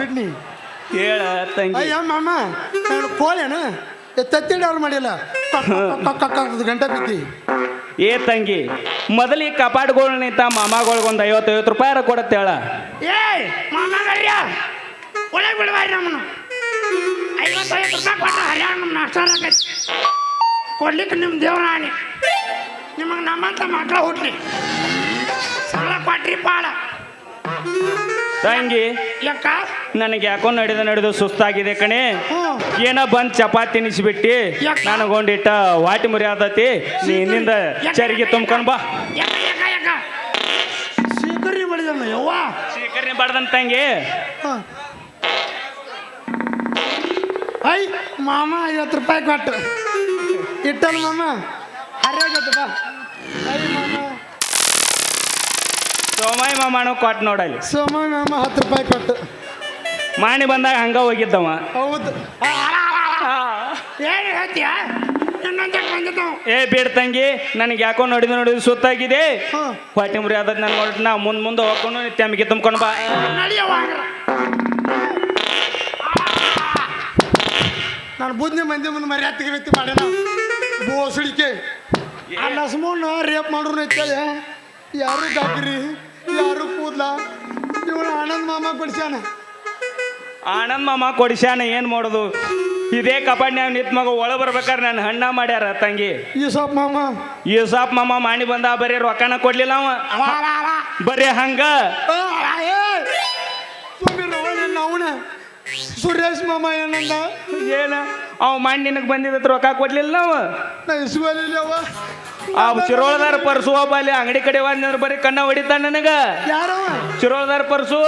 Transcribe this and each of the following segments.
ಬಿಡ್ನಿ ಹೇಳ ತಂಗಿ. ಅಯ್ಯ ಮಾಮ ನಾನು ಕೋಲೇನ ತತ್ತಿಡಿ ಅವ್ರು ಮಾಡಿಲ್ಲ ಗಂಟೆ ಬಿದ್ದಿ. ಏ ತಂಗಿ ಮೊದಲಿಗೆ ಕಪಾಟ್ಗಳು ನಿಂತ ಮಾಮಾಗಳ್ಗೆ ಐವತ್ತು ಐವತ್ತು ರೂಪಾಯಿ ಕೊಡತ್ತೆ ಹೇಳ ಏಯ್ ಮಾಮಗಳ್ಯ ಒಳಗೆ ಬಿಡಬಾರಿ ನಮ್ಮನ್ನು. ಐವತ್ತೈವತ್ತು ರೂಪಾಯಿ ಕೊಟ್ಟರೆ ಹರಿಯಾಣ ನಮ್ಮ ನಾಷ್ಟ ಕೊಡ್ಲಿಕ್ಕೆ ನಿಮ್ಮ ದೇವರಾಣಿ ನಿಮಗೆ ನಮ್ಮಂತ ಮಕ್ಕಳ ಹುಟ್ಲಿ. ಸಾಲ ಕೊಟ್ರಿ ಪಾಳ. ತಂಗಿ ಯಾಕ? ನನಗೆ ಯಾಕೋ ನಡೆದು ನಡೆದು ಸುಸ್ತಾಗಿದೆ ಕಣೆ. ಏನ ಬಂದ್ ಚಪಾತಿ ತಿನ್ನಿಸ್ಬಿಟ್ಟಿ ನನಗೊಂಡಿಟ್ಟ ವಾಟಿ ಮುರಿ ಆದತಿ ನೀನಿಂದ ಚರಿಗೆ ತುಂಬ್ಕೊಂಡ್ ಬಾ. ಯವ್ವ. ತಂಗಿ. ಐ ಮಾಮ ಐವತ್ತು ರೂಪಾಯಿ ಕೊಟ್ಟು ಇಟ್ಟಲ್ಲ ಮಾಮ. ಹರಿಯಾಗತ್ತೆ ಬಾ ಐ ಮಾಮ. ಸೋಮಾಯಿ ಮಾಮಾಣ ಕೊಟ್ಟು ನೋಡಲ್ಲಿ. ಸೋಮ ಮಾಮ ಹತ್ತು ರೂಪಾಯಿ ಕೊಟ್ಟು. ಮಾಣಿ ಬಂದಾಗ ಹಂಗ ಹೋಗಿದ್ದವ. ಹೌದು. ಏನು ಹೇಳ್ತೀಯ? ಏ ಬೇಡ ತಂಗಿ ನನಗೆ ಯಾಕೋ ನೋಡಿದ ನೋಡಿದ ಸುತ್ತಾಗಿದೆ. ಹೊಟ್ಟೆ ಮುರಿ ಆದದ್ ನನ್ ನೋಡಿ ನಾ ಮುಂದ್ ಮುಂದೆ ಹೋಗ್ಕೊಂಡು ತೆಮ್ಮಿಗೆ ತುಂಬ್ಕೊಂಡು ಬಾ. ನಾನು ಬುದ್ಧಿ ಮಂದಿ ಮುಂದೆ ಮರ್ಯಾದೆಗೆ ವ್ಯಕ್ತಿ ಮಾಡ್ಯಾನ ಬೋಸಡಿಕೆ ಆ ಲಸ್ಮೋನ್ ರೇಪ್ ಮಾಡ್ರು ಯಾರು ಡಾಕ್ರಿ ಇವನು ಆನಂದ್ ಮಾಮ ಕೊಡ್ಸ್ಯಾನ. ಆನಂದ್ ಮಾಮ ಕೊಡಿಸ್ಯಾನ ಏನ್ ಮಾಡೋದು? ಇದೇ ಕಪಾಡ್ನ್ಯಾಗ ನಿಂತ ಮಗ ಒಳ ಬರ್ಬೇಕಾದ್ರೆ ನಾನು ಹಣ್ಣ ಮಾಡ್ಯಾರ ತಂಗಿ. ಈ ಸೊಪ್ ಮಾಮ. ಈ ಸಾಪ್ ಮಾಮ ಮಾಡಿ ಬಂದ ಬರೀ ರೊಕ್ಕನ ಕೊಡ್ಲಿಲ್ಲ ಅವ. ಬರೀ ಹಂಗ. ಅವನ. ಸುರೇಶ್ ಮಾಮ ಏನಂದ? ಏನ? ಅವ ಮಾಡಿ ನಿನಗೆ ಬಂದಿದ್ದ ರೊಕ್ಕ ಕೊಡ್ಲಿಲ್ಲ ನಾವು ಇಸ್ವಲಿಲ್ಲವ ಆ ಚಿರೋಳದಾರ ಪರ್ಸು ಒಬ್ಬ ಅಲ್ಲಿ ಅಂಗಡಿ ಕಡೆ ಬಂದ್ರೆ ಬರೀ ಕಣ್ಣ ಹೊಡಿತಾನ ನನಗ. ಯಾರು? ಚಿರೋಳದಾರ ಪರ್ಸು?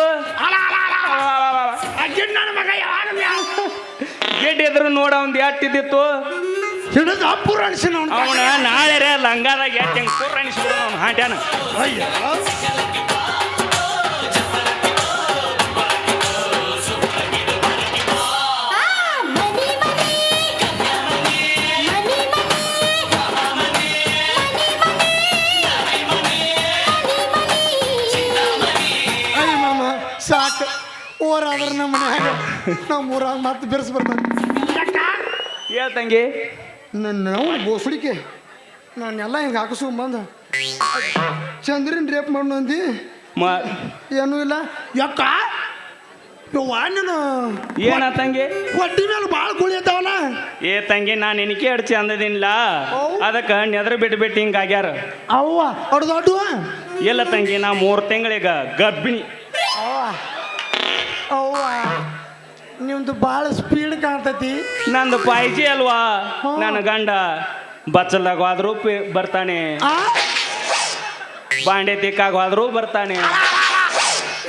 ಗೆಡ್ ಎದ್ರು ನೋಡ ಒಂದ್ ಎಟ್ಟಿದ್ದಿತ್ತು ಹಿಡಿದು ಅಪ್ಪುರ ಅನ್ಸಿನ ಅವನ. ಅವನ ನಾಳೆ ಲಂಗಾದಾಗ ಎಟ್ಟು ಹೆಂಗ್ ಕೂರ್ ಅನಿಸ್ಬಿಡು ಅವ್ನು ಹಾಟ್ಯಾನ. ಅಯ್ಯ. ಓರಾದ್ರ ನಮ್ಮ ಮನ್ಯಾಗ ನಾವು ಊರಾಗ ಮತ್ತೆ ಬೆರೆಸಿ ಬರ್ತಾನೆ. ಹೇಳ್ ತಂಗಿ. ನನ್ನ ನಾವು ಬೋಸಡಿಕೆ ನಾನೆಲ್ಲ ಹಿಂಗೆ ಹಾಕಿಸ್ಕೊಂಬಂದು ಚಂದ್ರನ್ ರೇಪ್ ಮಾಡು ಅಂದಿ. ಮ. ಏನೂ ಇಲ್ಲ. ಯಾಕ? ಯವ್ವ ನೀನು ಏನ ತಂಗಿ? ಹೊಟ್ಟಿ ಮೇಲೆ ಭಾಳ ಗುಳಿ ಇದ್ದಾವಲ್ಲ ಏ ತಂಗಿ ನಾನು ನಿನಕೆ ಅಡ್ಚಿ ಚಂದದಿಲ್ಲ ಹೌದ್? ಅದಕ್ಕೆ ನೆದ್ರ ಬಿಟ್ಬಿಟ್ಟು ಬಿಟ್ಟು ಹಿಂಗೆ ಆಗ್ಯಾರ. ಅವ್ವ ಅಡ್ದು ಇಲ್ಲ ತಂಗಿ ನಾ ಮೂರು ತಿಂಗಳಿಗೆ ಗರ್ಭಿಣಿ. ಅವ್ವ ನಿಮ್ದು ಭಾಳ ಸ್ಪೀಡ್ ಕಾಣ್ತತಿ. ನಂದು ಪಾಯ್ಜಿ ಅಲ್ವಾ? ನನ್ನ ಗಂಡ ಬಚ್ಚಲ್ದಾಗ ಹೋದ್ರು ಪಿ- ಬರ್ತಾನೆ. ಆ? ಬಾಂಡೆ ತಿಕ್ಕಾಗ ಹೋದ್ರು ಬರ್ತಾನೆ.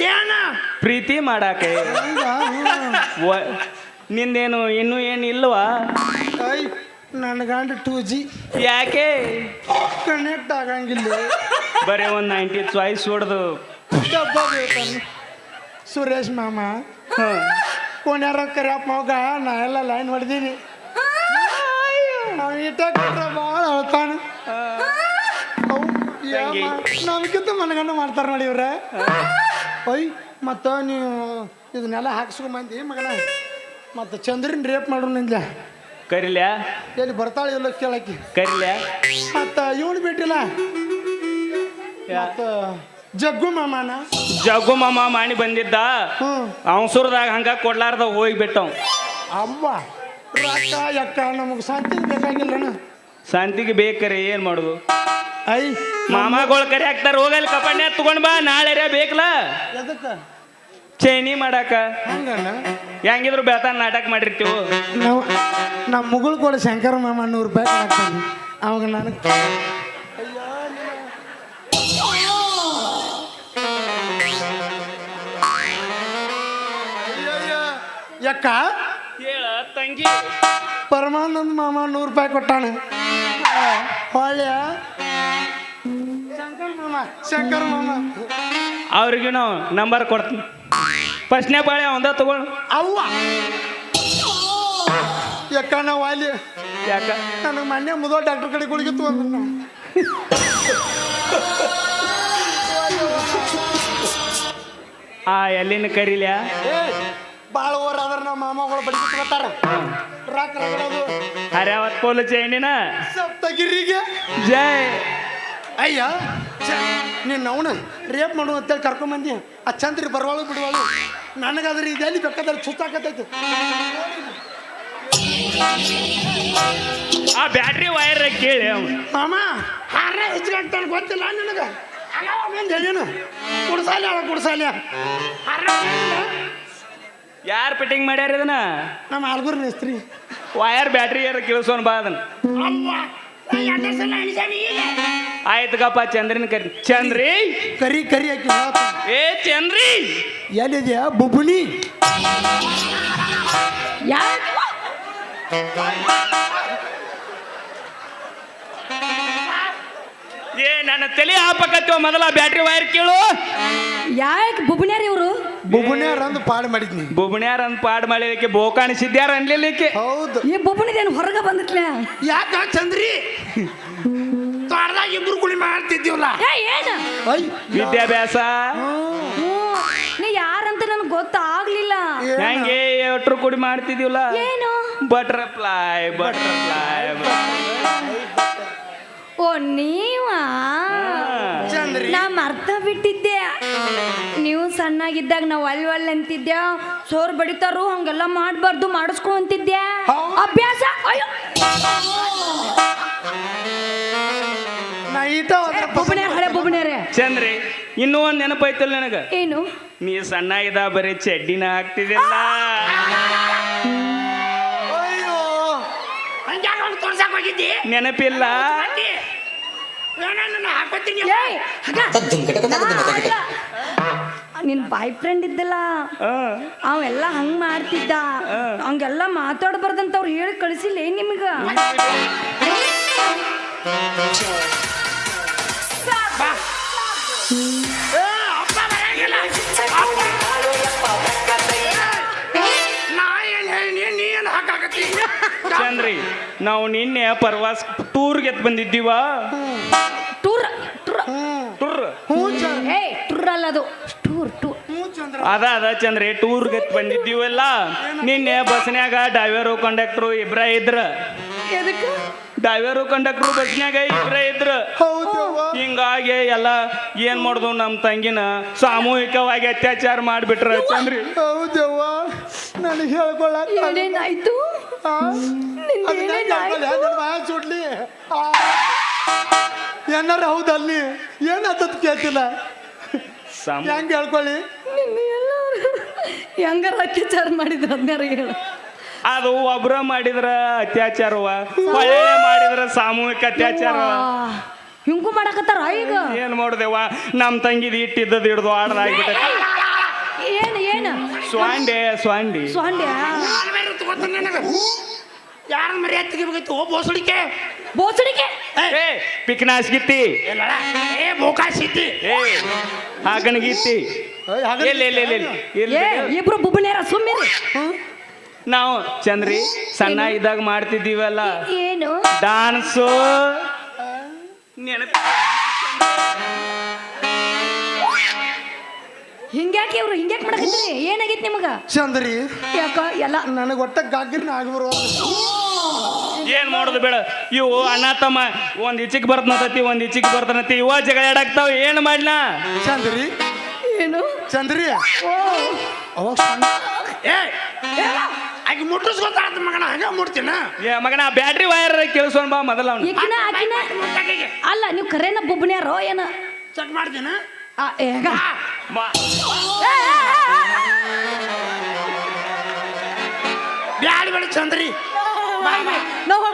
ಏನ? ಪ್ರೀತಿ ಮಾಡಾಕೆ. ಹಂಗ? ಹ್ಮ್. ವ- ನಿಂದೇನು ಇನ್ನೂ ಏನು ಇಲ್ವಾ? ಐ ನನ್ನ ಗಂಡ ಟೂ ಜಿ ಯಾಕೆ? ಕನೆಕ್ಟ್ ಆಗಂಗಿಲ್ಲ. ಬರೀ ಒಂದು ನೈಂಟಿ ಚಾಯ್ಸ್ ಹೊಡೆದು. ಡಬ್ಬ ಬೇಕನ್ನು ಸುರೇಶ್ ಮಾಮ. ಹಾಂ ಯಾರ ಕರಿಯಪ್ಪ ಮಗ ನಾ ಎಲ್ಲ ಲೈನ್ ಹೊಡೆದೀನಿ. ಇಟ್ಟ ಭಾಳ ಅಳ್ತಾನೆ. ನಮ್ಗಿಂತ ಮನಗಂಡ ಮಾಡ್ತಾರ ನೋಡಿ ಇವ್ರ. ಒಯ್ ಮತ್ತು ನೀವು ಇದನ್ನೆಲ್ಲ ಹಾಕ್ಸ್ಕೊಂಬಂದಿ ಮಗನ? ಮತ್ತು ಚಂದ್ರನ್ ರೇಪ್ ಮಾಡು ನಿಂದ ಕರಿಲ್ಯಾ? ಎಲ್ಲಿ ಬರ್ತಾಳೆ ಇಲ್ಲ ಕೇಳಕ್ಕೆ? ಕರಿಲ್ಯಾ? ಮತ್ತು ಇವನು ಬಿಟ್ಟಿಲ್ಲ. ಮತ್ತು ಜಗ್ಗು ಮಾಮಾನ? ಜಗ್ಗು ಮಾಮ ಮಾಡಿ ಬಂದಿದ್ದ. ಅವಸರದಾಗ ಹಂಗ ಕೊಡ್ಲಾರ್ದ ಹೋಗ್ಬಿಟ್ಟವ್ ಅವ್ವ ರೊಕ್ಕ ಯಕ್ಕ ನಮಗೆ ಶಾಂತಿ ಬೇಕಾಗಿಲ್ಲ ಶಾಂತಿಗೆ ಬೇಕರೆ ಏನ್ ಮಾಡುದು? ಐ ಮಾಮಗಳು ಕರೆ ಹಾಕ್ತಾರ ಹೋಗಲ್ಲಿ ಕಪಣ್ಯ ತಗೊಂಡ್ ಬಾ ನಾಳೆ ಬೇಕಲ್ಲ ಎದಕ್ಕೆ? ಚೈನಿ ಮಾಡಾಕ. ಹಂಗಣ್ಣ ಹೆಂಗಿದ್ರು ಬೆಳ್ತಾನ ನಾಟಕ ಮಾಡಿರ್ತೀವಿ. ನಾವು ನಮ್ಮ ಮುಗುಳು ಕೂಡ ಶಂಕರ ಮಾಮ ನೂರು ರೂಪಾಯಿ ಹಾಕ್ತಾನೆ ಅವಾಗ ನನಗೆ ಯಕ್ಕ ಹೇಳ ತಂಗಿ. ಪರಮಾನಂದ ಮಾಮ ನೂರು ರೂಪಾಯಿ ಕೊಟ್ಟಾನೆ. ಹೊಳ್ಯ. ಶಂಕರ್ ಮಾಮ ಶಂಕರ್ ಮಾಮ. ಅವ್ರಿಗೆ ನಾವು ನಂಬರ್ ಕೊಡ್ತೀನಿ ಫಸ್ಟ್ನೇ ಬಾಳೆ ಒಂದ ತಗೊಳ್. ಅವ್ವ. ಯಕ್ಕ ನಾವು ಅಲ್ಲಿ? ಯಾಕ? ನನಗೆ ಮೊನ್ನೆ ಮುದೋ ಡಾಕ್ಟರ್ ಕಡೆ ಗುಳಿಗೆ ತಗೊಂಡ್ರು ನಾವು. ಆ ಎಲ್ಲಿನ ಕರೀಲ್ಯಾ? ಏ ಭಾಳ ಅದ್ರ ನಮ್ಮ ಮಾಮಗಳು ಬಡಿಸ್ಕೊತಾರ ರಾಕ್ ರಗಡೋದು. ಹರ್ಯಾವತ್ ಪೋಲು ಚೈನಿನ ಸಪ್ತಗಿರಿಗೆ. ಜೈ. ಅಯ್ಯ ನೀನು ಅವನ ರೇಪ್ ಮಾಡು ಅಂತೇಳಿ ಕರ್ಕೊಂಬಂದಿ ಆ ಚಂದ್ರಿ ಬರ್ವಾಳು ಅದರ ನನಗಾದ್ರೆ ಇದೆಲ್ಲಿ ಬೇಕಾದ್ರೆ ಸುತ್ತಾಕತೈತಿ ಆ ಬ್ಯಾಟ್ರಿ ವೈರ್ ಕೇಳಿ ಮಾಮಾ ಹಾರ ಅಂತ ಗೊತ್ತಿಲ್ಲ ನಿನಗೆ. ಮಂದಿ ಹೇಳೇನು. ಕುಡ್ಸಾಲಿ ಅವ ಕುಡ್ಸಾಲಿ. ಯಾರು ಫಿಟ್ಟಿಂಗ್ ಮಾಡ್ಯಾರ ಇದನ್ನ? ನಮ್ಮ ಆಲ್ಗೂರ್ ಮೇಸ್ತ್ರಿ ವಯರ್ ಬ್ಯಾಟ್ರಿ ಏನು ಕಿಳಿಸೋನ್ ಬಾ ಅದನ್ನ. ಆಯ್ತು ಕಪ್ಪ ಚಂದ್ರನ ಕರಿ. ಚಂದ್ರಿ? ಕರಿ ಕರಿ ಹಾಕಿ ಏ ಚಂದ್ರಿ? ಎಲ್ಲಿದೆಯಾ? ಬುಬ್ಬುನಿ ಏ ನನ್ನ ತಲೆ ಹಾಪಕತ್ತೀವ ಮೊದಲ ಬ್ಯಾಟ್ರಿ ವೈರ್ ಕೇಳು. ಯಾಕೆ ಬುಬ್ಣ್ಯಾರ ಇವರು? ಬುಬ್ಬುನ್ಯಾರ ಅಂದ್ ಪಾಡು ಮಾಡಿದ್ನಿ. ಬುಬ್ಣ್ಯಾರ ಅಂದ್ ಪಾಡ್ ಮಾಡಿದಕ್ಕೆ ಬೋಕಾಣಿ ಸಿದ್ಯಾರ ಅನ್ಲಿಕ್ಕೆ ಹೌದು ಈ ಬುಬ್ಣಿದೇನು ಹೊರಗೆ ಬಂದಿತ್ಲ? ಯಾಕ ಚಂದ್ರಿ? ತೋಟದಾಗ ಇಬ್ರು ಕುಳಿ ಮಾಡ್ತಿದ್ದೀವಲ್ಲ. ಏ ಏನು? ವಿದ್ಯಾಭ್ಯಾಸ. ಹ್ಞೂ ನೀ ಯಾರಂತ ನನಗೆ ಗೊತ್ತಾಗ್ಲಿಲ್ಲ. ಹೆಂಗೆ ಎಟ್ರು ಕುಡಿ ಮಾಡ್ತಿದ್ದೀವಲ್ಲ? ಏನು? ಬಟರ್ಫ್ಲೈ ಬಟರ್ಫ್ಲೈ ಓ ನೀವಾ? ನಾ ಮರ್ತ ಬಿಟ್ಟಿದ್ದೆ. ನೀವು ಸಣ್ಣಾಗಿದ್ದಾಗ ನಾವು ಅಲ್ಲಿ ಅಲ್ಲಿ ಅಂತಿದ್ದೆ ಸೋರ್ ಬಡಿತಾರು ಹಂಗೆಲ್ಲ ಮಾಡಬಾರ್ದು ಮಾಡಿಸ್ಕೊ ಅಂತಿದ್ದೆ ಅಭ್ಯಾಸ? ಅಯ್ಯೋ. ನಾ ಹೋದ್ರೆ ಹಳೆ ಚಂದ್ರಿ ಇನ್ನೂ ಒಂದ್ ನೆನಪಾಯ್ತಲ್ಲ ನನಗ? ಏನು? ನೀ ಸಣ್ಣ ಇದ ಬರೀ ಚಡ್ಡಿನ ಹಾಕ್ತಿದಿಲ್ಲ ಅಯ್ಯೋ. ಹಂಗ್ಯಾಕ ಅವ್ನು ತೋರ್ಸಕ್ ಹೋಗಿದ್ದಿ? ನೆನಪಿಲ್ಲ? ನಿನ್ ಬಾಯ್ ಫ್ರೆಂಡ್ ಇದ್ದಲ್ಲ ಆ, ಅವೆಲ್ಲ ಹಂಗ್ ಮಾಡ್ತಿದ್ದ. ಹಂಗೆಲ್ಲ ಮಾತಾಡ್ಬಾರ್ದಂತ ಅವ್ರು ಹೇಳಿ ಕಳಿಸಿಲ್ಲ ಏನ್ ನಿಮಗ? ಅಪ್ಪ ಬರಂಗಿಲ್ಲ. ನಾ ಏನ್ ನೀ ಏನ್ ಹಾಕಾಕತ್ತಿ? ಚಂದ್ರಿ ನಾವು ನಿನ್ನೆ ಪರ್ವಾಸ್ ಟೂರ್ಗೆ ಬಂದಿದ್ದೀವ ಟೂರ್ ಟೂರ್ ಟೂರ್ ಹ್ಞೂ ಚಂದ್ರ ಏ ಟೂರ್ ಅಲ್ಲ ಅದು ಟೂರ್ ಟೂರ್ ಹ್ಞೂ ಚಂದ್ರ ಅದ ಅದ ಚಂದ್ರಿ ಟೂರ್ ಗತ್ ಬಂದಿದ್ದೀವಲ್ಲ? ನಿನ್ನೆ ಬಸ್ನ್ಯಾಗ ಡ್ರೈವರು ಕಂಡಕ್ಟ್ರು ಇಬ್ರ ಇದ್ರ. ಡೈವರು ಡ್ರೈವರು ಕಂಡಕ್ಟ್ರು ಬಸ್ನ್ಯಾಗ ಇಬ್ರ ಇದ್ರ. ಹಿಂಗಾಗಿ ಎಲ್ಲ ಏನ್ ಮಾಡುದು ನಮ್ಮ ತಂಗಿನ ಸಾಮೂಹಿಕವಾಗಿ ಅತ್ಯಾಚಾರ ಮಾಡ್ಬಿಟ್ರ ಚಂದ್ರಿ. ಹೌದವ್ವ. ನನಗೆ ಏನೇನಾಯ್ತು? ನಿಂದೇನೇನಾಯ್ತು ಸುಡ್ಲಿ ಏನಾರ ಹೌದಲ್ಲಿ ಏನಾತದ್ ಕೇಳ್ತಿಲ್ಲ? ಹೆಂಗ್ ಹೇಳ್ಕೊಳ್ಳಿ ನಿನ್ನೆ ಎಲ್ಲರೂ. ಹೆಂಗಾರ ಅತ್ಯಾಚಾರ ಮಾಡಿದ್ರು ಅದನ್ಯಾರ ಹೇಳು ಅದು ಒಬ್ರ ಮಾಡಿದ್ರ ಅತ್ಯಾಚಾರವ ಒಳ್ಳೆ ಮಾಡಿದ್ರ ಸಾಮೂಹಿಕ ಅತ್ಯಾಚಾರ ಹಿಂಗೂ ಮಾಡಕತ್ತಾರ ಈಗ? ಏನ್ ಮಾಡ್ದೇವ ನಮ್ ತಂಗಿದ ಇಟ್ಟಿದ್ದದ್ ಹಿಡ್ದು ಆಡ್ದಾಗ್ಬಿಟ್ಟೈತಿ ಏನು ಏನು? ಸ್ವಾಂಡೆ ಸ್ವಾಂಡಿ. ಸ್ವಾಂಡಿ ಯಾರ ಮರ್ಯಾದ ತೆಗಿಬೇಕಿತ್ತು ಓ ಬೋಸಡಿಕೆ. ಬೋಸಡಿಕೆ? ಏ. ಪಿಕ್ನಾಸ್ ಗಿತ್ತಿ. ಏ ಬೋಕಾ ಸಿದ್ದಿ ಏ ಹಾಗಣಗಿತ್ತಿ ಎಲ್ಲಿ ಎಲ್ಲಿ ಎಲ್ಲಿ ಎಲ್ಲಿ? ಏ ಇಬ್ರು ಬುಬ್ಬನೇರ ಸುಮ್ಮಿರಿ. ನಾವು ಚಂದ್ರಿ ಸಣ್ಣ ಇದ್ದಾಗ ಮಾಡ್ತಿದ್ದೀವಲ್ಲ? ಏನು? ಡಾನ್ಸು? ನೆನಪು ಹಿಂಗ್ಯಾಕೆ ಇವ್ರು? ಹಿಂಗ್ಯಾಕೆ ಮಾಡಕತ್ತೀರಿ? ಏನಾಗೈತಿ ನಿಮಗ? ಚಂದ್ರಿ ಯಾಕ ಎಲ್ಲ ನನಗೆ ಒಟ್ಟ ಗಾಗಿನ ಆಗ್ಬರೋ ಏನ್ ಮಾಡೋದು ಬೇಡ. ಇವು ಅಣ್ಣ ತಮ್ಮ ಒಂದ್ ಈಚಿಗೆ ಬರ್ತನತತಿ ಒಂದ್ ಈಚಿಗೆ ಬರ್ತನತಿ ಇವ ಜಗಳ ಏನ್ ಮಾಡ್ಲಾ? ಚಂದ್ರಿ ಏನು? ಚಂದ್ರಿ? ಓ. ಅವಾಗ ಏ ಆಕೆ ಮುಟ್ಟಿಸ್ಕೊತಾರ ಮಗನ ಹಂಗ ಮುಡ್ತೀನ ಏ ಮಗನ ಬ್ಯಾಟ್ರಿ ವೈರ್ ಕೇಳಿಸೋನ್ ಬಾ ಮೊದಲ ಅವ್ನು. ಈಕಿನ ಆಕಿನ ಅಲ್ಲ ನೀವು ಕರೇನ ಬುಬ್ಬಣ್ಯಾರೋ ಏನ? ಚೆಕ್ ಮಾಡ್ತೀನ? ಆ, ಏಗ. ಬ್ಯಾಳಿ ಬೇಡ ಚಂದ್ರಿ. ನಾವು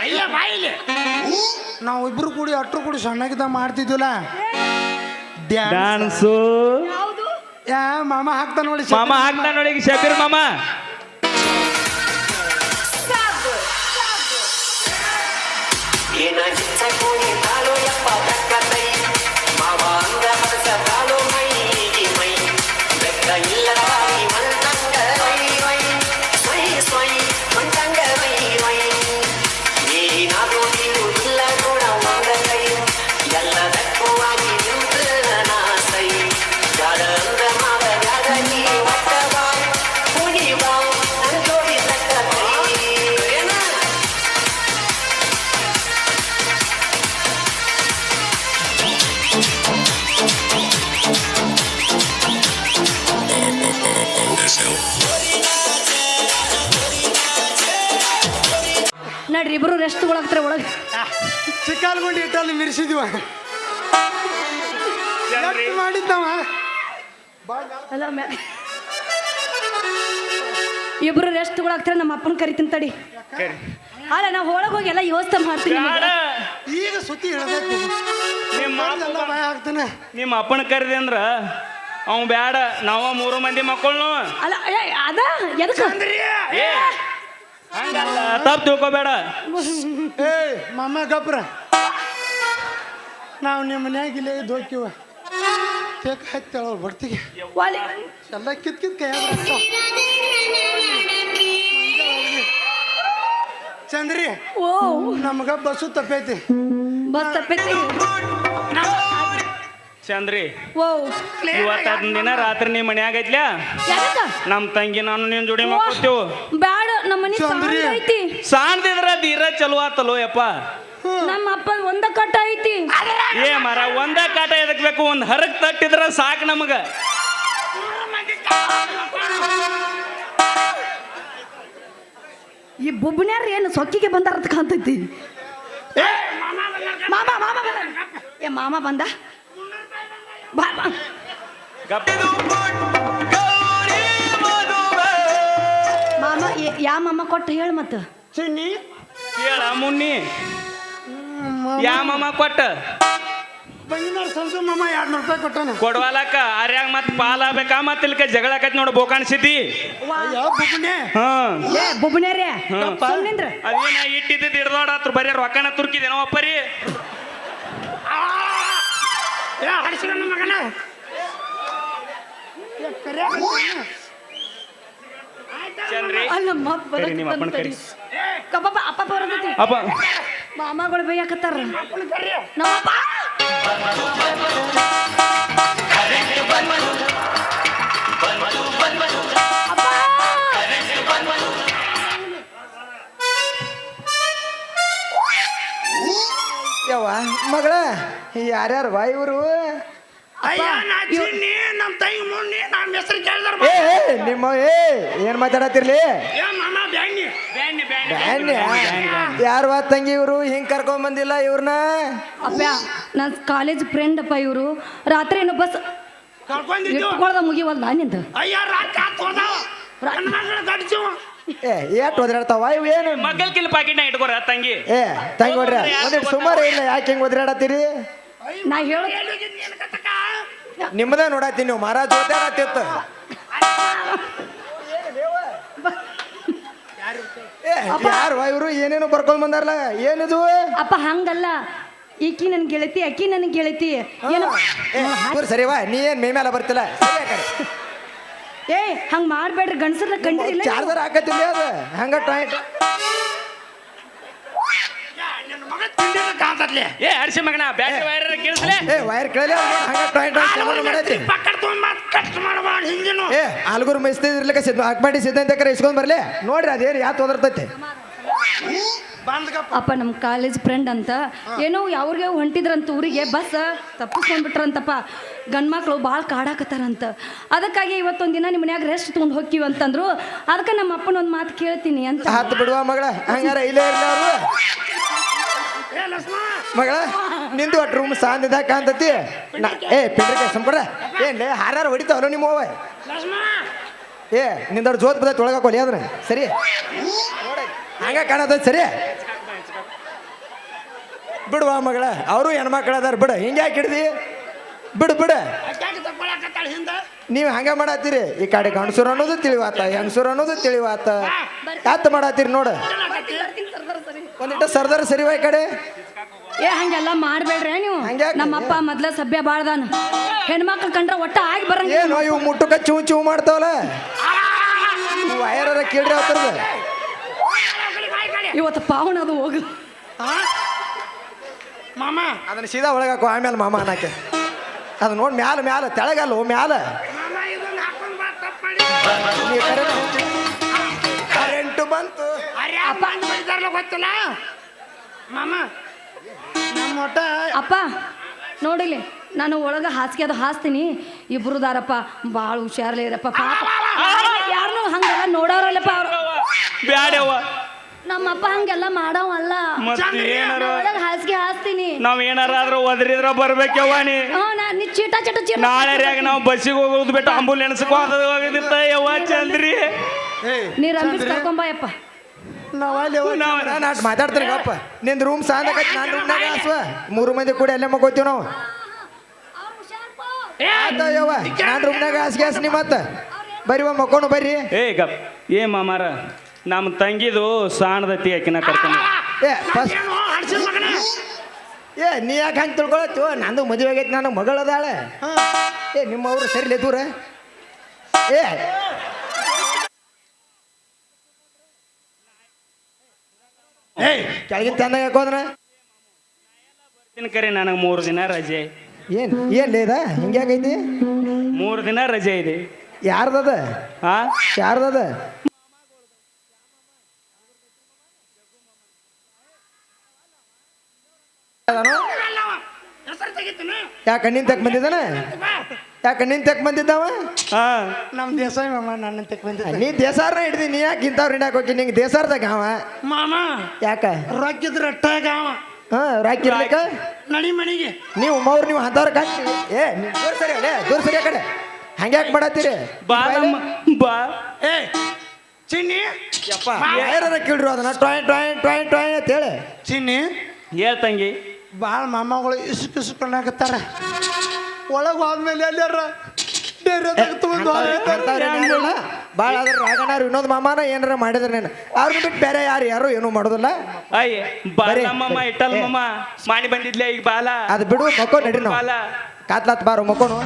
ಅಯ್ಯ ಬಾಯಿಲಿ ನಾವು ಇಬ್ರು ಕೂಡಿ ಅಟ್ರು ಕೂಡಿ ಸಣ್ಣಗಿದ್ದ ಮಾಡ್ತಿದ್ವಲ್ಲ? ಡ್ಯಾನ್ಸ್ ಡಾನ್ಸು ಯಾವುದು? ಯಾ ಮಾಮ ಹಾಕ್ತಾನೆ ನೋಡಿ ಮಾಮ ಹಾಕ್ತಾನ ನೋಡಿ ಶಬೀರ್ ಮಾಮ. ನಡ್ರಿ ಇಬ್ರು ರೆಸ್ಟ್ ತಗೊಳಕ್ತಾರೆ ಒಳಗೆ. ಚಿಕ್ಕಾಲ್ಗುಂಡಿ ಇಟ್ಟಲ್ಲಿ ಮಿರ್ಸಿದ್ವ. ಮಾಡಿದ್ದವ. ಅಲ್ಲ ಮ್ಯಾ ಇಬ್ರು ರೆಸ್ಟ್ ತಗೊಳಕ್ತಾರೆ ನಮ್ಮ ಅಪ್ಪನ ಕರಿತೀನಿ ತಡಿ. ಅಲ್ಲ ನಾವು ಒಳಗೆ ಹೋಗಿ ಎಲ್ಲ ವ್ಯವಸ್ಥೆ ಮಾಡ್ತೀನಿ ಈಗ ಸುತ್ತಿ ಹೇಳ್ಬೇಕು ನಿಮ್ಮ ಭಯ ಆಗ್ತಾನೆ ನಿಮ್ಮ ಅಪ್ಪನ ಕರೆದಿ ಅಂದ್ರ ಅವ್ ಬ್ಯಾಡ. ನಾವ ಮೂರು ಮಂದಿ ಮಕ್ಕಳು ಅಲ್ಲ ಏ, ಅದ ಎದಕ್ಕೆ? ಏ! ಹಂಗಲ್ಲ. ತಪ್ಪು ತಿಳ್ಕೊಬೇಡ. ಏ ಮಾಮ ಗಪ್ರ. ನಾವು ನಿಮ್ಮ ಮನ್ಯಾಗ ಇಲ್ಲೇ ಇದ್ದು ಹೋಗ್ತೀವ. ಕೇಕ್ ಹತ್ತೇಳ ಬರ್ತೀವಿ ಎಲ್ಲ ಕಿತ್ ಕಿತ್ ಕೈ ಚಂದ್ರಿ ಓ. ನಮ್ಗ ಬಸ್ಸು ತಪ್ಪೈತಿ. ಬಸ್ ತಪ್ಪೈತಿ. ಚಂದ್ರಿ ಓ ಇವತ್ತ ದಿನ ರಾತ್ರಿ ನೀ ಮನ್ಯಾಗ ಐತ್ಲ್ಯಾ ನಮ್ಮ ನಮ್ ತಂಗಿ ನಾನು ನಿನ್ ಜೋಡಿ ಮಕ್ಕೋತೇವು. ಬ್ಯಾಡ ನಮ್ಮ ಮನೆ ಚಂದ್ರಿ. ಐತಿ. ಸಾಣ್ದಿದ್ರ ತೀರ ಚಲೋ ಆತಲೋ ಯಪ್ಪ. ನಮ್ಮ ಅಪ್ಪ ಒಂದ ಕಟ್ಟ ಐತಿ. ಏ ಮರ ಒಂದ ಕಾಟ ಎದಕ್ ಬೇಕು? ಒಂದ್ ಹರಕ್ ತಟ್ಟಿದ್ರ ಸಾಕ್ ನಮಗ. ಈ ಬುಬ್ನ್ಯಾರ ಏನು ಸೊಕ್ಕಿಗೆ ಬಂದಾರ ಅಂತ ಕಾಣ್ತೈತಿ ಮಾಮ ಮಾಮ ಬಂದ ಏ ಮಾಮ ಬಂದ? ಬಾ ಬಾ. ಮಾಮ ಯಾ ಮಾಮ ಕೊಟ್ಟ ಹೇಳ ಮತ್ತ. ಚಿನ್ನಿ. ಕೇಳ ಮುನ್ನಿ. ಯಾ ಮಮ್ಮ ಕೊಟ್ಟ? ಬಂದಿನಾರ ಸಂಸು ಮಾಮ ಎರಡು ನೂರು ರೂಪಾಯಿ ಕೊಟ್ಟಾನ. ಕೊಡ್ವಾಲಕ್ಕ ಆರ್ಯಾಗ ಮತ್ ಪಾಲ ಬೇಕಾ ಮತ್ ಇಲ್ಕ ಜಗಳ ಆಕೈತಿ ನೋಡು ಬೋಕಾಣ್ ಸಿದ್ದಿ. ಯಾವ ಬುಗ್ನೆ ಹಾ. ಏ ಬುಬ್ನ್ಯಾರೇ ಹ್ಮ್. ಸುಮ್ನಿಂದ್ರ ಅದೇನ ಇಟ್ಟಿದ್ದ ಹಿಡ್ದೋಡಾತ್ರ ಬರೀ ರೊಕ್ಕನ ತುರ್ಕಿದೇನೋ ಅಪ್ಪರಿ ಏ ನನ್ನ ಮಗನ ಏ, ಕರ್ಯಾಕ ಬಂದ್ನ. ಚಂದ್ರಿ ಅಲ್ಲ ಮತ್ ಕರಿ, ನಿಮ್ಮ ಅಪ್ಪನ ಕರಿ. ಕಬ್ಬ ಅಪ್ಪ ಬರತೈತಿ ಅಪ್ಪ ಮಾಮಗಳು ಬೈಯಾಕತ್ತಾರ ಕರ್ಯ. ನಮ್ಮಪ್ಪ ಯವ್ವ? ಮಗಳ? ಯಾರ್ಯಾರು ವಾ ಇವರು? ಅಯ್ಯ ನಾ ಚಿನ್ನಿ ನಮ್ಮ ತಂಗಿ ಮುನ್ನಿ ನಮ್ಮ ಹೆಸರು ಕೇಳಿದಾರ ಏ ಏ, ನಿಮ್ಮ ಏ ಏನ್ ಮಾತಾಡತ್ತಿರ್ಲಿ? ಏ ಮಾಮ ಬ್ಯಾಣ್ಣಿ. ತಂಗಿ ಇವರು? ಹಿಂಗ್ ಕರ್ಕೊಂಡ್ ಬಂದಿಲ್ಲ ಇವ್ರನ್ನ ಅಪ್ಪ ನನ್ನ ಕಾಲೇಜ್ ಫ್ರೆಂಡ್ ಅಪ್ಪ ಇವರು. ರಾತ್ರಿ ಏನು ಬಸ್ ಕರ್ಕೊಂಡಿದ್ದು ಇಟ್ಕೊಳ್ದ ಮುಗಿವಲ್ದ ನಿಂದ. ಅಯ್ಯ ರಾಕ ಮಗಳು ಗಡ್ಸಿವ ಏ ಏಟ್ ಒದರಾಡ್ತಾವ? ಇವ್ ಏನು? ಮಗ್ಗಲ್ ಕಿಲ್ ಪಾಕಿಟ್ನ ಇಟ್ಕೋರ ತಂಗಿ. ಏ ತಂಗಿ ಸುಮಾರು ಇಲ್ಲ ಯಾಕೆ ಹೆಂಗ್ ಒದರಾಡತ್ತೀರಿ? ನಾ ಹೇಳ ನೀನು ಕತ್ತಕ ನಿಮ್ಮದ ನೋಡತ್ತೀನಿ ನೀವು ಮಹಾರಾಜ್ ಏ ಯಾರು ಇವರು? ಏನೇನು ಬರ್ಕೊಂಡ್ ಬಂದಾರಲ್ಲ ಏನಿದು? ಅಪ್ಪ ಹಂಗಲ್ಲ. ಈಕಿ ನನ್ ಗೆಳತಿ ಅಕ್ಕಿ ನನ್ ಗೆಳತಿ. ಏನು ಏ ಇವ್ರು ಸರಿ ವಾ ನೀ ಏನ್ ಮೇ ಮೇಲೆ ಬರ್ತಿಲ್ಲ? ಸರಿ ಆ ಕಡೆ. ಏ ಹಂಗ ಮಾಡ್ಬೇಡ್ರಿ ಗಂಡಸರ್ನ ಕಂಡ್ರಿ ಚಾರ್ಜರ್ ಹಾಕತ್ತಿಲ್ಲ ಅದು. ಹಂಗ ಕಾಂತತ್ಲೆ ಏ ಅರ್ಸಿ ಮಗನ ಬ್ಯಾಟ್ರಿ ವೈರ್ ಕೇಳಿಸ್ಲೆ? ಏ ವೈರ್ ಹಂಗ ಮಾಡೈತಿ ಮಾತ್ ಕಟ್ ಮಾಡಬಾರ್ದು ಏ ಆಲ್ಗೂರು ಸಿದ್ಧ ಹಾಕ್ಬೇಡಿ ಸಿದ್ಧ ಅಂತ ಕರೆ ಇಸ್ಕೊಂಡ್ ಬರ್ಲಿ. ನೋಡ್ರಿ ಅದೇನು ಯಾತ್ ಓದಿರ್ತೈತಿ ಅಪ್ಪ ನಮ್ಮ ಕಾಲೇಜ್ ಫ್ರೆಂಡ್ ಅಂತ. ಏನೋ ಯಾವ್ರಿಗೆ ಹೊಂಟಿದ್ರಂತ ಊರಿಗೆ ಬಸ್ ತಪ್ಪಿಸ್ಕೊಂಡ್ಬಿಟ್ರಂತಪ್ಪ. ಗಂಡ್ಮಕ್ಳು ಭಾಳ ಕಾಡಾಕತ್ತಾರಂತ. ಅದಕ್ಕಾಗಿ ಇವತ್ತೊಂದು ದಿನ ನಿಮ್ಮ ಮನ್ಯಾಗ ರೆಸ್ಟ್ ತೊಗೊಂಡು ಹೋಗ್ತೀವಿ ಅಂತಂದ್ರು. ಅದಕ್ಕೆ ನಮ್ಮ ಅಪ್ಪನ ಒಂದು ಮಾತು ಕೇಳ್ತೀನಿ ಅಂತ. ಹತ್ತು ಬಿಡುವ ಮಗಳ. ಹಂಗಾರ ಇಲ್ಲೇ ಮಗಳ ನಿಂದು ಒಟ್ಟು ರೂಮ್ ಸಾಂದಿದ ಕಾಂತತಿ ಏ ಪಿಂಡ್ರಿಕೆ ಸಂಪಡ ಏನ್ಲೇ ಹಾರಾರ ಹೊಡಿತಾವಲ್ಲ ನಿಮ್ಮ ಅವ್ವ. ಲಕ್ಷ್ಮ. ಏ ನಿಂದವ್ರ ಜೋತ್ ಬದೈತೆ ಒಳಗಾಕೋಲಿ ಅದನ್ನ. ಸರಿ. ಹಂಗ ಕಾಣದ ಸರಿ? ಬಿಡುವ ಮಗಳ ಅವರು ಹೆಣ್ಮಕ್ಳು ಅದಾರ ಬಿಡು. ಹಿಂಗೆ ಯಾಕೆ ಹಿಡ್ದಿ? ಬಿಡು ಬಿಡು. ನೀವು ಹಂಗೆ ಮಾಡತ್ತೀರಿ? ಈ ಕಡೆ ಗಂಡಸೂರು ಅನ್ನೋದು ತಿಳಿವಾತ ಹೆಂಗಸೂರು ಅನ್ನೋದು ತಿಳಿವಾತ. ಯಾತ್ ಮಾಡತ್ತೀರಿ ನೋಡು. ಒಂದಿಟ್ಟು ಸರ್ದಾರ ಸರಿವಾ ಈ ಕಡೆ. ಏ ಹಂಗೆಲ್ಲ ಮಾಡ್ಬೇಡ್ರಿ ನೀವು. ನಮ್ಮ ಅಪ್ಪ ಮೊದ್ಲ ಸಭ್ಯ ಬಾಳ್ದಾನ ಹೆಣ್ಮಕ್ಳು ಕಂಡ್ರೆ ಒಟ್ಟ ಆಗಿ ಬರಂಗ ಏನು ಇವು ಮುಟ್ಟುಕ ಚೂ ಚೂ ಮಾಡ್ತಾವಲ್ಲ? ವಯರ ಕೇಳ್ರಿ ಆತರದ ಇವತ್ತು ಪಾವನ ಅದು ಹೋಗು ಮಾಮ. ಅದನ್ನ ಸೀದಾ ಒಳಗಾಕು ಆಮೇಲೆ ಮಾಮ ಅನ್ನಕ್ಕೆ. ಅದು ನೋಡಿ ಮ್ಯಾಲ ಮ್ಯಾಲ ತೆಳಗಲ್ಲ ಓ ಮ್ಯಾಲ. ಮಾಮ ಇದನ್ನ ಹಾಕೊಂಡ್ ಬಾ ತಪ್ಪ ಮಾಡಿ. ನೀ ಕರೆಂಟ್ ಬಂತು. ಗೊತ್ತಿಲ್ಲ? ಮಾಮ ನಮ್ಮ ಒಟ್ಟ ಅಪ್ಪ ನೋಡಿಲಿ ನಾನು ಒಳಗ ಹಾಸಿಗೆ ಅದು ಹಾಸ್ತೀನಿ. ಇಬ್ರುದಾರಪ್ಪ ಭಾಳ ಹುಷಾರ್ಲಿ ಇರಪ್ಪ ಪಾಪ. ಯಾರನ್ನೂ ಹಂಗಲ್ಲ ನೋಡೋರಲ್ಲಪ್ಪ ಅವ್ರು. ಬ್ಯಾಡ್ಯವ್ವ ನಮ್ಮಪ್ಪ ಹಂಗೆಲ್ಲ ಮಾಡವಲ್ಲ. ಮತ್ತೆ ಏನಾರ ಹಾಸಿಗೆ ಹಾಸ್ತೀನಿ. ನಾವ್ ಏನಾರ ಆದ್ರ ಒದರಿದ್ರ ಬರ್ಬೇಕವ್ವ ನೀ. ಹ್ಞೂ ನಾ ನೀ ಚೀಟ ಚೀಟ ಚೀಟ ನಾಳೆ ರೀ ನಾವು ಬಸ್ಸಿಗೆ ಹೋಗೋದು ಬಿಟ್ಟು ಆಂಬುಲೆನ್ಸ್ ಹೋಗೋದಿತ್ತ ಯವ್ವ ಚಂದ್ರಿ? ನೀರ್ ನೀ ರಂಬಿಸ್ ನಾವ್ ನಾನು ಅಷ್ಟು ಮಾತಾಡ್ತೀನಿ ಗಪ್ಪ. ನಿಂದು ರೂಮ್ ಸಾಂದಾಗೈತಿ ನಾನು ರೂಮ್ನಾಗ ಹಾಸುವ. ಮೂರು ಮಂದಿ ಕೂಡ ಅಲ್ಲೇ ಮಗೋತೀವಿ ನಾವು. ಆತ ಯವ್ವ ನಾನು ರೂಮ್ನಾಗ ಹಾಸಿಗೆ ಹಾಸ್ ನೀ ಮತ್ತೆ ಬರ್ರಿ ಮಕ್ಕೊಂಡು ಬರ್ರಿ. ಏ ಗಪ್ ಏ ಮಾಮಾರ. ನಮ್ಮ ತಂಗಿದು ಸಾಣದತ್ತಿ ಆಕಿನ ಕರ್ಕೊಂಡು ಏ ಫಸ್ಟ್ ಏನು ಹಡ್ಸಿದ ಮಗನೇ? ಏ ನೀ ಯಾಕೆ ಹಂಗೆ ತಿಳ್ಕೊಳತ್ತು ನಂದು ಮದುವೆ ಆಗೈತಿ ನನಗೆ ಮಗಳದಾಳೆ ಏ ನಿಮ್ಮ ಅವ್ರು ಸರಿಲೆ ದೂರ? ಏ. ಏಯ್. ಕೆಳಗಿನ ತಂದಾಗ ಹಾಕೋದ್ರ ಕರೆ ನನಗೆ ಮೂರು ದಿನ ರಜೆ. ಏನು ಏನು ಇದ? ಹಿಂಗ್ಯಾಕೈತಿ ಮೂರು ದಿನ ರಜೆ ಇದೆ. ಯಾರ್ದದ? ಹಾ ಯಾರ್ದದ ಅದಾನೋ? ಹೆಸರು ತೆಗಿತೀನಿ ಯಾಕ ಕಣ್ಣಿನ ತಕ್ಕ ಬಂದಿದ್ದಾನ? ಯಾಕ ನಿನ್ ತಕ್ ಬಂದಿದ್ದಾವ? ನಮ್ಮ ನಮ್ ದೇಸಾಯಿ ಮಾಮ ನನ್ನ ತಕ್ಕ ಬಂದಿದ್ದ ನೀ ದೇಸಾರ ಹಿಡ್ದಿ ನೀ ಯಾಕೆ ಇಂಥವ್ರು ಹಿಡ್ಯಾಕ ಹೋಗಿ ನಿಂಗೆ ದೇಸಾರ್ದಾಗ ಅವ? ಮಾಮ. ಯಾಕ? ರೊಕ್ಕಿದ್ರ ಅಟ್ಟಾಗ ಅವ. ಹಾ ರಾಕಿರ್ಲಿಕ್ಕ ನಡಿ ಮಣಿಗೆ ನೀವು ಮೌರ್ ನೀವು ಹಂತವ್ರ ಕಾಣ್ತೀವಿ ಏ ನೀವು ದೂರ ಸರಿ ಅಲ್ಲೇ ದೂರ ಸರಿ ಆ ಕಡೆ. ಹಂಗ್ಯಾಕೆ ಮಾಡತ್ತೀರಿ? ಬಾ ನಮ್ಮ ಬಾ. ಏ ಚಿನ್ನಿ. ಯಪ್ಪ ಯಾರ ಕೇಳ್ರು ಅದನ್ನ? ಟ್ರಾಯ್ ಟ್ರಾಯ್ ಟ್ರಾಯ್ ಟ್ರಾಯ್ ಅಂತ ಹೇಳಿ. ಚಿನ್ನಿ. ಹೇಳ್ ತಂಗಿ. ಭಾಳ ಮಾಮಗಳು ಇಸುಕ್ ಇಸುಕೊಂಡಾಕತ್ತಾರ ಒಳಗೆ ಹೋದ್ಮೇಲೆ ಎಲ್ಲಾರ ಭಾಳ ಆದ್ರೆ ರಾಗಣ್ಣವ್ರು ವಿನೋದ್ ಮಾಮಾನ ಏನಾರ ಮಾಡಿದ್ರೆ ನೀನು. ಅವ್ರನ್ನ ಬಿಟ್ಟು ಬೇರೆ ಯಾರು ಯಾರು ಏನು ಮಾಡೋದಿಲ್ಲ. ಅಯ್ಯ ಬರೀ- ಮಾಮ ಇಟ್ಟಲ್ ಮಾಡಿ ಬಂದಿದ್ಲೆ ಈಗ ಬಾಲ. ಅದು ಬಿಡು ಮಕ್ಕೋ ನಡಿ ನಾವು. ಬಾಲ. ಕಾತ್ಲಾತ್ ಬಾರು ಮಕ್ಕೋನು.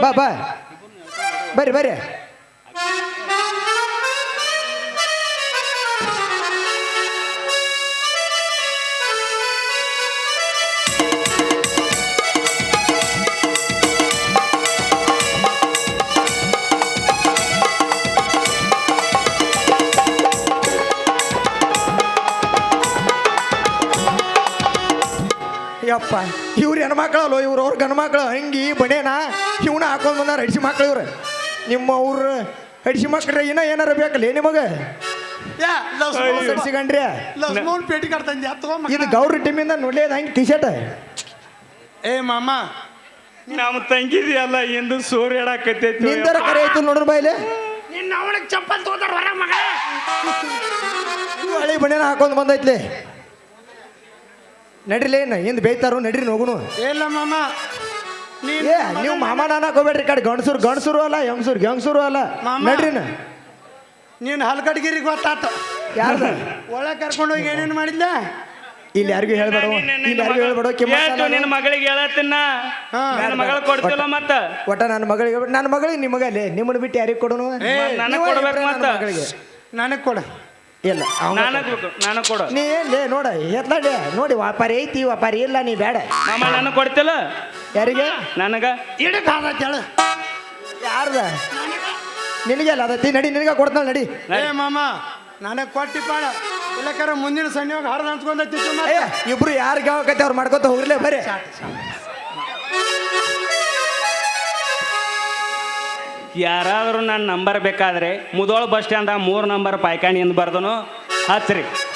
ಬಾ ಬಾ. ಬರ್ರಿ ಬರ್ರಿ ಯಪ್ಪ ಇವ್ರು ಹೆಣ್ಮಕ್ಳಲ್ಲೋ ಇವ್ರು ಅವ್ರ ಗಂಡು ಮಕ್ಳು ಹಂಗೆ ಬಣೇನಾ ಇವನ ಹಾಕೊಂಡು ಬಂದಾರ ಹಡಿಸಿ ಮಕ್ಳು ಇವ್ರು ನಿಮ್ಮ ಅವ್ರ ಹಡಿಸಿ ಮಕ್ಳ್ರೆ ಇನ್ನ ಏನಾರ ಬೇಕಲ್ಲ ನಿಮಗೆ ಯಾ ಲಸ್ಮೋನ್ ಹಡಿಸಿಗಂಡ್ರಿ ಲಸ್ಮೋನ್ ಪೇಟಿ ಕಟ್ತಂದಿ ತಗೊಂಡ್ ಇದು ಗೌರಿ ಟೀಮಿಂದ ನೋಡ್ಲೇದ ಹಂಗೆ ಟಿ ಶರ್ಟ್ ಏ ಮಾಮ ನಮ್ಮ ತಂಗಿದಿ ಅಲ್ಲ ಎಂದು ಸೂರ್ಯ ಹೇಳಕತ್ತೈತಿ ನಿಂದರ ಕರೆ ಐತಿ ನೋಡ್ರಿ ಬಾಯ್ಲೆ ನಿನ್ನ ಅವಳಿಗೆ ಚಪ್ಪಲ್ ತೋತಾರ ಹೊರಗೆ ಮಗ ಹಳಿ ಬಣ್ಣ ಹಾಕೊಂಡ್ ಬಂದೈತ್ಲಿ ನಡ್ರಿಲೇ ಏನು ಹಿಂದ್ ಬೇಯ್ತಾರು ನಡ್ರಿ ನೋಗುನು. ಇಲ್ಲ ಮಾಮ ನೀನ್ ಏ ನೀವು ಮಾಮ ನಾನ ಹೋಗ್ಬೇಡ್ರಿ ಕಡೆ. ಗಂಡಸೂರು ಗಂಡಸೂರು ಅಲ್ಲ ಹೆಂಗಸೂರು ಹೆಂಗಸೂರು ಅಲ್ಲ. ಮಾಮ. ನಡ್ರಿನ. ನೀನ್ ಹಲ್ಕಡ್ಗಿರಿ ಗೊತ್ತಾತ. ಯಾರು ಒಳಗೆ ಕರ್ಕೊಂಡು ಹೋಗಿ ಏನೇನು ಮಾಡಿದ್ಲ? ಇಲ್ಲಿ ಯಾರಿಗೂ ಹೇಳ್ಬೇಡ ಇಲ್ಲಿ ಯಾರಿಗೂ ಹೇಳ್ಬೇಡ ಹೇಳ್ತು ನಿನ್ನ ಮಗಳಿಗೆ ಹೇಳತ್ತಿನ ಹಾ. ನನ್ನ ಮಗಳ ಕೊಡ್ತಿಲ್ಲ ಮತ್ತ? ಒಟ್ಟ ನನ್ನ ಮಗಳಿಗೆ ನನ್ನ ಮಗಳಿಗೆ ನಿಮಗಲ್ಲಿ ನಿಮ್ಮನ್ನ ಬಿಟ್ಟು ಯಾರಿಗೆ ಕೊಡೋನು? ನನಗೆ ಕೊಡ್ಬೇಕು ಮತ್ತ. ಮಗಳಿಗೆ. ನನಗೆ ಕೊಡ. ಇಲ್ಲ ನಾನು ಕೊಡು ನಾನು ಕೊಡು. ನೀ ಏನ್ಲೇ ನೋಡ ಎತ್ಲಾಡಿ ನೋಡಿ ವ್ಯಾಪಾರಿ ಐತಿ ವ್ಯಾಪಾರಿ ಇಲ್ಲ ನೀ ಬೇಡ. ಮಾಮ ನನಗ್ ಕೊಡ್ತಿಲ್ಲ? ಯಾರಿಗೆ? ನನಗ? ಇಡಕ್ ಹೇಳು ಯಾರ್ದ? ನಿನಗೆ ಅಲ್ಲ ಅದತ್ತಿ ನಡಿ ನಿನಗ ಕೊಡ್ತಾಳ ನಡಿ. ಏ ಮಾಮ ನನಗೆ ಕೊಟ್ಟಿ ಪಾಡ. ಇಲ್ಲಕ್ಕಾರ ಮುಂದಿನ ಸನ್ನಿವಾಗ ಹರಿದು ಹಂಚ್ಕೊಂಡೈತಿ ಏ ಇಬ್ರು ಯಾರಿಗೆ ಯಾವಕೈತೆ ಅವ್ರು ಮಾಡ್ಕೊತ ಹೋಗ್ರಲೇ ಬರ್ರಿ. ಯಾರಾದರೂ ನನ್ನ ನಂಬರ್ ಬೇಕಾದರೆ ಮುದೋಳ ಬಸ್ ಸ್ಟ್ಯಾಂಡ ಮೂರು ನಂಬರ್ ಪಾಯ್ಕಾಣಿ ಎಂದು ಬರ್ದನು. ಹಚ್ರಿ.